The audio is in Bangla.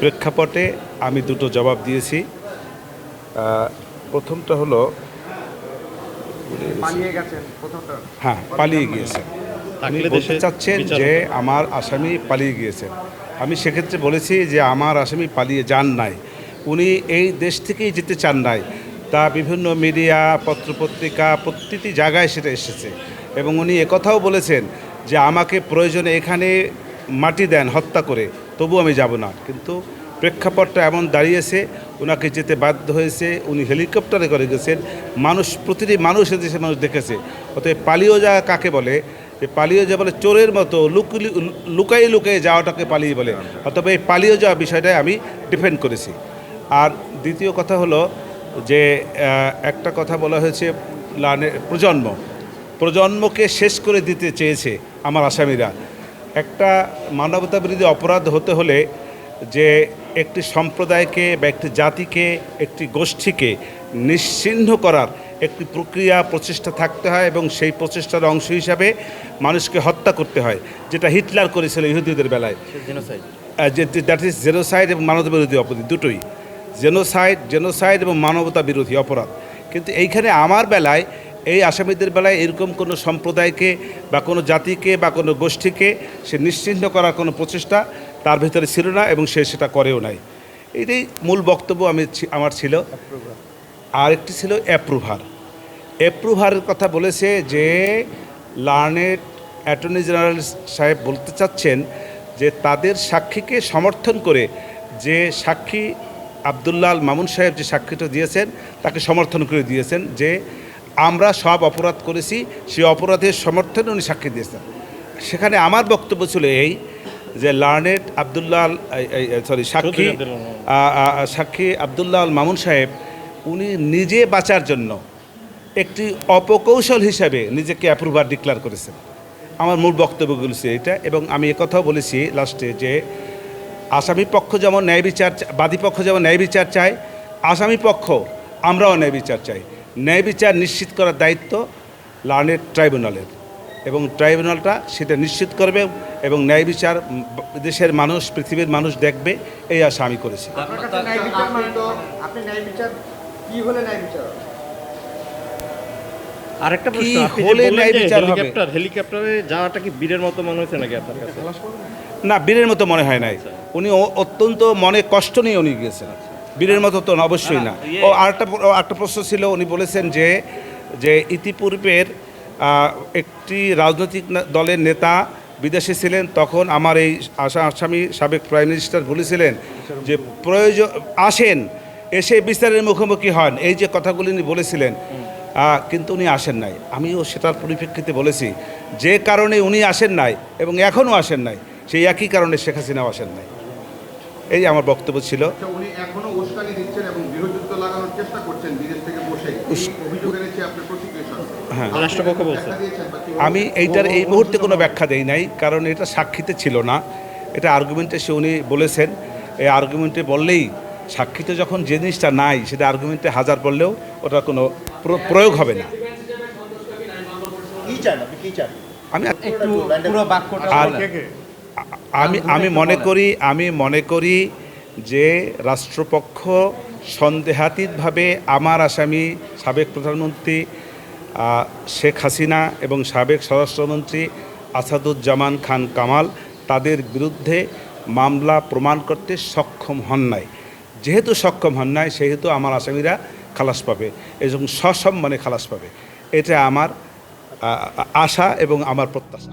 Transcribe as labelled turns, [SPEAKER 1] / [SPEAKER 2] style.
[SPEAKER 1] প্রেক্ষাপটে আমি দুটো জবাব দিয়েছি। প্রথমটা হলো
[SPEAKER 2] পালিয়ে গেছেন প্রথমটা।
[SPEAKER 1] হ্যাঁ পালিয়ে গিয়েছেন।
[SPEAKER 3] থাকলে
[SPEAKER 1] বলতে চাচ্ছেন যে আমার আসামি পালিয়ে গিয়েছেন। আমি সেক্ষেত্রে বলেছি যে আমার আসামি পালিয়ে যান নাই। উনি এই দেশ থেকেই যেতে চান নাই। তা বিভিন্ন মিডিয়া পত্রপত্রিকা প্রতিটি জায়গায় সেটা এসেছে। এবং উনি একথাও বলেছেন যে আমাকে প্রয়োজনে এখানে মাটি দেন হত্যা করে। তবু আমি যাব না। কিন্তু প্রেক্ষাপটটা এমন দাঁড়িয়েছে ওনাকে যেতে বাধ্য হয়েছে, উনি হেলিকপ্টারে করে গেছেন। মানুষ, প্রতিটি মানুষ এদেশে মানুষ দেখেছে। অতএব পালিয়ে যাওয়া কাকে বলে? যে পালিয়ে যাওয়া বলে চোরের মতো লুকুলি লুকাই লুকাই যাওয়াটাকে পালিয়ে বলে। অথবা এই পালিয়ে যাওয়া বিষয়টাই আমি ডিফেন্ড করেছি। আর দ্বিতীয় কথা হলো যে একটা কথা বলা হয়েছে লানে- প্রজন্ম। প্রজন্মকে শেষ করে দিতে চেয়েছে আমার আসামিরা। একটা মানবতা বিরোধী অপরাধ হতে হলে যে একটি সম্প্রদায়কে বা একটি জাতিকে একটি গোষ্ঠীকে নিশ্চিহ্ন করার একটি প্রক্রিয়া প্রচেষ্টা থাকতে হয় এবং সেই প্রচেষ্টার অংশ হিসাবে মানুষকে হত্যা করতে হয় যেটা হিটলার করেছিল ইহুদিদের বেলায়। দ্যাট ইজ জেনোসাইড এবং মানবতা বিরোধী অপরাধ দুটোই। জেনোসাইড জেনোসাইড এবং মানবতা বিরোধী অপরাধ। কিন্তু এইখানে আমার বেলায় এই আসামিদের বেলায় এরকম কোনো সম্প্রদায়কে বা কোনো জাতিকে বা কোনো গোষ্ঠীকে সে নিশ্চিহ্ন করার কোনো প্রচেষ্টা তার ভিতরে ছিল না এবং সে সেটা করেও নাই। এটাই মূল বক্তব্য আমি আমার ছিল। আর একটি ছিল অ্যাপ্রুভার অ্যাপ্রুভারের কথা বলেছে যে লার্নেড অ্যাটর্নি জেনারেল সাহেব বলতে চাচ্ছেন যে তাদের সাক্ষীকে সমর্থন করে যে সাক্ষী আবদুল্লাল মামুন সাহেব যে সাক্ষীটা দিয়েছেন, তাকে সমর্থন করে দিয়েছেন যে আমরা সব অপরাধ করেছি সেই অপরাধের সমর্থনে উনি সাক্ষী দিয়েছেন। সেখানে আমার বক্তব্য ছিল এই যে লার্নেড আবদুল্লাল সরি সাক্ষী সাক্ষী আবদুল্লাহ আল মামুন সাহেব উনি নিজে বাঁচার জন্য একটি অপকৌশল হিসাবে নিজেকে অ্যাপ্রুভার ডিক্লার করেছেন। আমার মূল বক্তব্যগুলো ছিল এটা এবং আমি একথাও বলেছি লাস্টে যে আসামি পক্ষ যেমন ন্যায় বিচার বাদী পক্ষ যেমন ন্যায় বিচার চায় আসামি পক্ষ আমরাও ন্যায় বিচার চাই। ন্যায় বিচার নিশ্চিত করার দায়িত্ব লার্নেড ট্রাইব্যুনালের। এবং ট্রাইব্যুনালটা সেটা নিশ্চিত করবে এবং ন্যায় বিচার দেশের মানুষ পৃথিবীর মানুষ দেখবে এই আশা আমি করেছি।
[SPEAKER 2] আপনার কাছে ন্যায় বিচার মানে তো আপনি ন্যায় বিচার কি হলে ন্যায় বিচার হবে?
[SPEAKER 3] আরেকটা প্রশ্ন
[SPEAKER 1] হলে ন্যায় বিচার হবে?
[SPEAKER 3] হেলিকপ্টারে যাওয়াটা কি বীরের মতো মনে হয়েছে নাকি আপনার কাছে?
[SPEAKER 1] না বীরের মতো মনে হয় নাই। উনি অত্যন্ত মনে কষ্ট নিয়ে উনি গিয়েছেন। বীরের মতো তো অবশ্যই না। ও আরেকটা প্র- ও আরেকটা প্রশ্ন ছিল উনি বলেছেন যে যে ইতিপূর্বের একটি রাজনৈতিক দলের নেতা বিদেশে ছিলেন তখন আমার এই আশা আসামি সাবেক প্রাইম মিনিস্টার বলেছিলেন যে প্রয়োজন আসেন এসে বিস্তারের মুখোমুখি হন। এই যে কথাগুলি উনি বলেছিলেন কিন্তু উনি আসেন নাই। আমিও সেটার পরিপ্রেক্ষিতে বলেছি যে কারণে উনি আসেন নাই এবং এখনও আসেন নাই সেই একই কারণে শেখ হাসিনাও আসেন নাই। এই আমার বক্তব্য ছিল।
[SPEAKER 4] আচ্ছা, উনি এখনও উস্কানি দিচ্ছেন এবং গৃহযুদ্ধ লাগানোর চেষ্টা করছেন বিদেশ থেকে বসে। এই অভিযোগ এনেছে আপনার প্রসিকিউশন
[SPEAKER 1] হ্যাঁ। আমি এইটার এই মুহূর্তে কোনো ব্যাখ্যা দেই নাই কারণ এটা সাক্ষীতে ছিল না। এটা আর্গুমেন্টে সে উনি বলেছেন। এই আর্গুমেন্টে বললেই সাক্ষীতে যখন যে জিনিসটা নাই সেটা আর্গুমেন্টে হাজার বললেও ওটা কোনো প্র- প্রয়োগ হবে না।
[SPEAKER 4] কি চান আপনি? কি চান?
[SPEAKER 1] আমি
[SPEAKER 2] একটু পুরো বাক্যটা।
[SPEAKER 1] আমি আমি মনে করি আমি মনে করি যে রাষ্ট্রপক্ষ সন্দেহাতীতভাবে আমার আসামি সাবেক প্রধানমন্ত্রী শেখ হাসিনা এবং সাবেক স্বরাষ্ট্রমন্ত্রী আসাদুজ্জামান খান কামাল তাদের বিরুদ্ধে মামলা প্রমাণ করতে সক্ষম হন নাই। যেহেতু সক্ষম হন নাই সেহেতু আমার আসামিরা খালাস পাবে এবং সসম্মানে খালাস পাবে। এটা আমার আশা এবং আমার প্রত্যাশা।